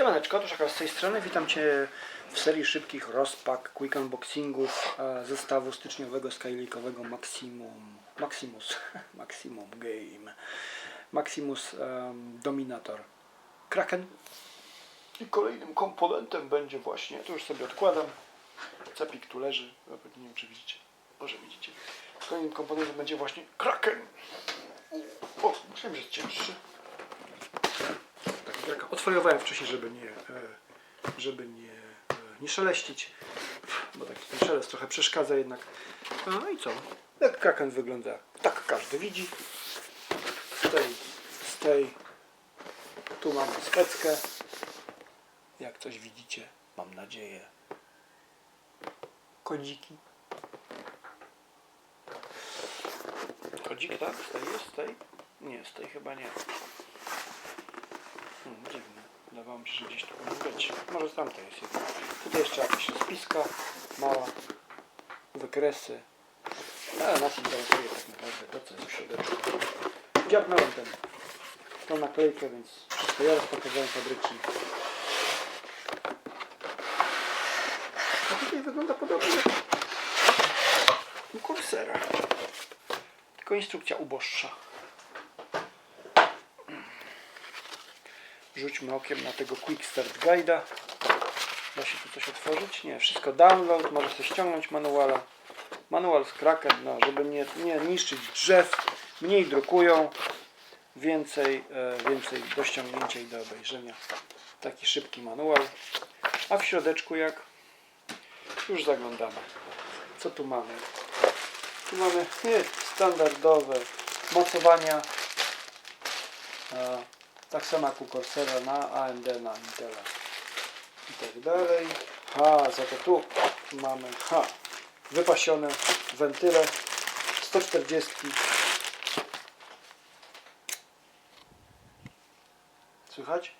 Siemaneczko, to Szakal z tej strony. Witam Cię w serii szybkich rozpak, quick unboxingów e, zestawu styczniowego Skylake'owego Maximum, Maximus, Maximum Game, Maximus em, Dominator Kraken. I kolejnym komponentem będzie właśnie, to już sobie odkładam, cepik tu leży, nie wiem czy widzicie, może widzicie. Kolejnym komponentem będzie właśnie Kraken. O, myślałem, że cięższy. Odfoliowałem wcześniej, żeby nie, e, żeby nie, e, nie szeleścić, bo taki ten szelest trochę przeszkadza jednak. No i co? Jak kraken wygląda? Tak każdy widzi. Z tej, z tej, tu mamy speckę. Jak coś widzicie, mam nadzieję. Kodziki. Kodzik, tak? Z tej jest? Z tej? Nie, z tej chyba nie. Wydawało mi się, że gdzieś tu powinien być. Może z tamtej jest jedna. Tutaj jeszcze jakaś rozpiska mała. Wykresy. Ale nas interesuje tak naprawdę to, co jest w środku. Dziabnąłem ten, tą naklejkę, więc wszystko ja rozpakowałem fabrycznie. A tutaj wygląda podobnie jak u Corsera. Tylko instrukcja uboższa. Rzućmy okiem na tego Quick Start Guide'a. Da się tu coś otworzyć? Nie, wszystko download, może sobie ściągnąć manuala. Manual z Kraken, no, żeby nie, nie niszczyć drzew, mniej drukują, więcej, e, więcej do ściągnięcia i do obejrzenia. Taki szybki manual. A w środeczku jak? Już zaglądamy. Co tu mamy? Tu mamy standardowe mocowania. E, tak samo jak u Corsera na AMD, na Intela i tak dalej. Ha, za to tu mamy ha, wypasione wentyle 140 Słychać?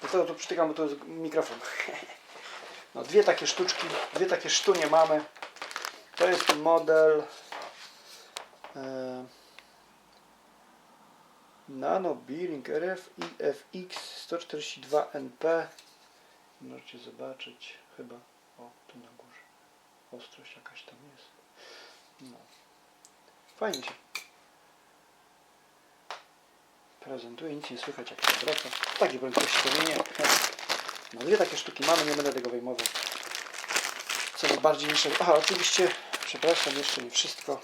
Dlatego tu przytykam, bo to jest mikrofon. No, dwie takie sztuczki, dwie takie sztunie mamy. To jest model e, Nano Bearing RF i FX 142NP. Możecie zobaczyć chyba. O, tu na górze. Ostrość jakaś tam jest. No. Fajnie się prezentuje, nic nie słychać jak się wraca. W takiej prędkości to nie. No dwie takie sztuki mamy, nie będę tego wyjmował. Co bardziej niż... Aha, oczywiście, przepraszam, jeszcze nie wszystko.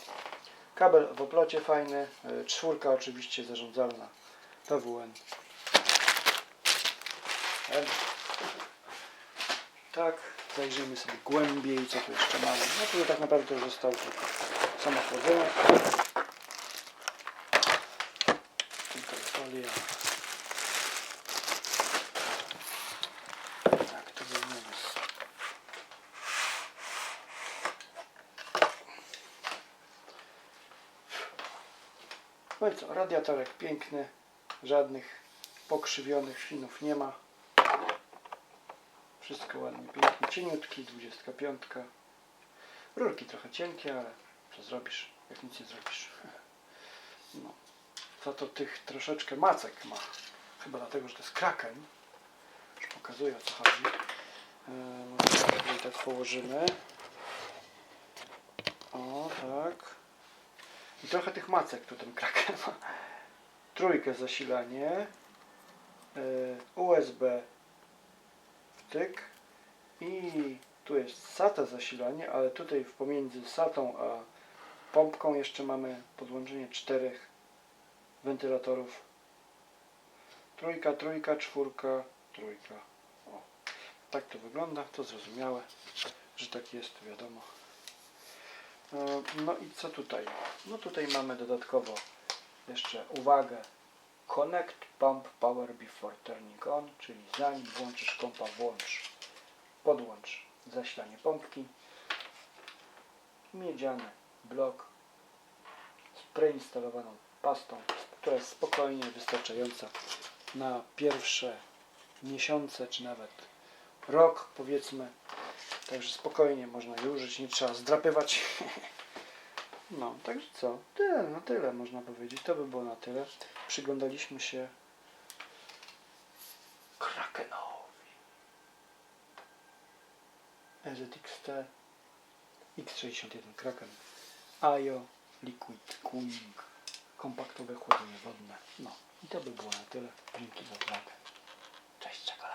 Kabel w oplocie fajny, y, czwórka oczywiście zarządzalna PWN. Tak, zajrzyjmy sobie głębiej, co tu jeszcze mamy. No tutaj tak naprawdę zostało tylko samo chłodzenie. Tutaj folia. Tak, to wyjmiemy z Co, radiatorek piękny, żadnych pokrzywionych finów nie ma. Wszystko ładnie, pięknie, cieniutki, 25. Rurki trochę cienkie, ale co zrobisz, jak nic nie zrobisz. No. Za to tych troszeczkę macek ma. Chyba dlatego, że to jest kraken. Już pokazuję o co chodzi. Tutaj tak położymy. O, tak. I trochę tych macek tu ten kraken ma. Trójkę zasilanie. y, USB wtyk. I tu jest SATA zasilanie, ale tutaj pomiędzy SATą a pompką jeszcze mamy podłączenie czterech wentylatorów. Trójka, trójka, czwórka, trójka. O. Tak to wygląda, to zrozumiałe, że tak jest, wiadomo. E, No i co tutaj? No tutaj mamy dodatkowo jeszcze uwagę Connect Pump Power Before Turning On, czyli zanim włączysz kompa włącz, podłącz zasilanie pompki. Miedziany blok z preinstalowaną pastą, która jest spokojnie wystarczająca na pierwsze miesiące, czy nawet rok powiedzmy. Także spokojnie można je użyć, nie trzeba zdrapywać. No, także co? Tyle, na tyle można powiedzieć. To by było na tyle. Przyglądaliśmy się Krakenowi. EZXT X61 Kraken AJO Liquid Cooling kompaktowe chłodzenie wodne. No i to by było na tyle. Dzięki za uwagę. Cześć, czekolada.